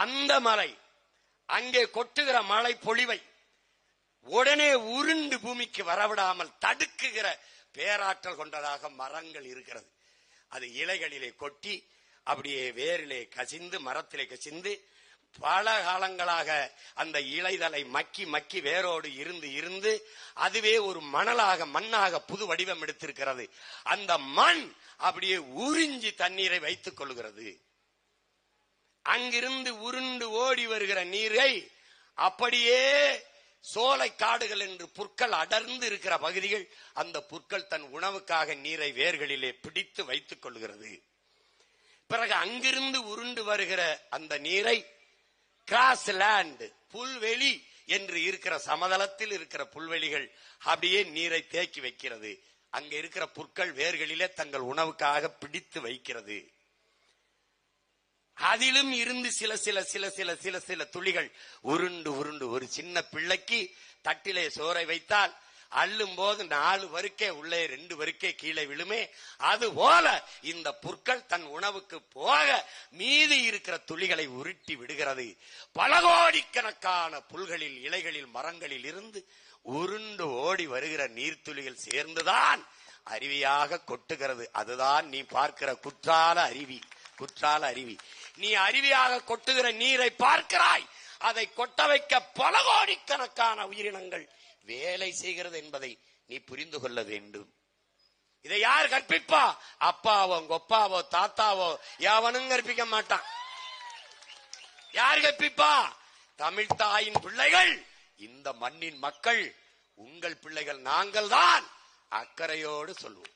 அந்த மலை அங்கே கொட்டுகிற மழை பொழிவை உடனே உருண்டு பூமிக்கு வரவிடாமல் தடுக்குகிற பேராற்றல் கொண்டதாக மரங்கள் இருக்கிறது. அது இலைகளிலே கொட்டி அப்படியே வேரிலே கசிந்து மரத்திலே கசிந்து பல காலங்களாக அந்த இலைதலை மக்கி மக்கி வேரோடு இருந்து இருந்து அதுவே ஒரு மணலாக மண்ணாக புது வடிவம் எடுத்திருக்கிறது. அந்த மண் அப்படியே உறிஞ்சி தண்ணீரை வைத்துக் கொள்கிறது. அங்கிருந்து உருண்டு ஓடி வருகிற நீரை அப்படியே சோலை காடுகள் என்று புற்கள் அடர்ந்து இருக்கிற பகுதிகள் அந்த புற்கள் தன் உணவுக்காக நீரை வேர்களிலே பிடித்து வைத்துக் கொள்கிறது. பிறகு அங்கிருந்து உருண்டு வருகிற அந்த நீரை கிராஸ் லேண்ட் புல்வெளி என்று இருக்கிற சமதளத்தில் இருக்கிற புல்வெளிகள் அப்படியே நீரை தேக்கி வைக்கிறது. அங்க இருக்கிற புற்கள் வேர்களிலே தங்கள் உணவுக்காக பிடித்து வைக்கிறது. அதிலும் இருந்து சில சில சில சில சில சில துளிகள் உருண்டு உருண்டு ஒரு சின்ன பிள்ளைக்கு தட்டிலே சோறை வைத்தால் அள்ளும் போது நாலு வருக்கே உள்ளே ரெண்டு வருக்கே கீழே விழுமே. அது போல இந்த புற்கள் தன் உணவுக்கு போக மீதி இருக்கிற துளிகளை உருட்டி விடுகிறது. பல கோடிக்கணக்கான புல்களில் இலைகளில் மரங்களில் இருந்து உருண்டு ஓடி வருகிற நீர்த்துளிகள் சேர்ந்துதான் அருவியாக கொட்டுகிறது. அதுதான் நீ பார்க்கிற குற்றால அருவி. குற்றால அருவி நீ அருவியாக கொட்டுகிற நீரை பார்க்கிறாய். அதை கொட்ட வைக்க பல கோடிக்கணக்கான உயிரினங்கள் வேலை செய்கிறது என்பதை நீ புரிந்து கொள்ள வேண்டும். இதை யார் கற்பிப்பா? அப்பாவோ கொப்பாவோ தாத்தாவோ எவனும் கற்பிக்க மாட்டான். யார் கற்பிப்பா? தமிழ் தாயின் பிள்ளைகள் இந்த மண்ணின் மக்கள் உங்கள் பிள்ளைகள் நாங்கள் தான் அக்கறையோடு சொல்வோம்.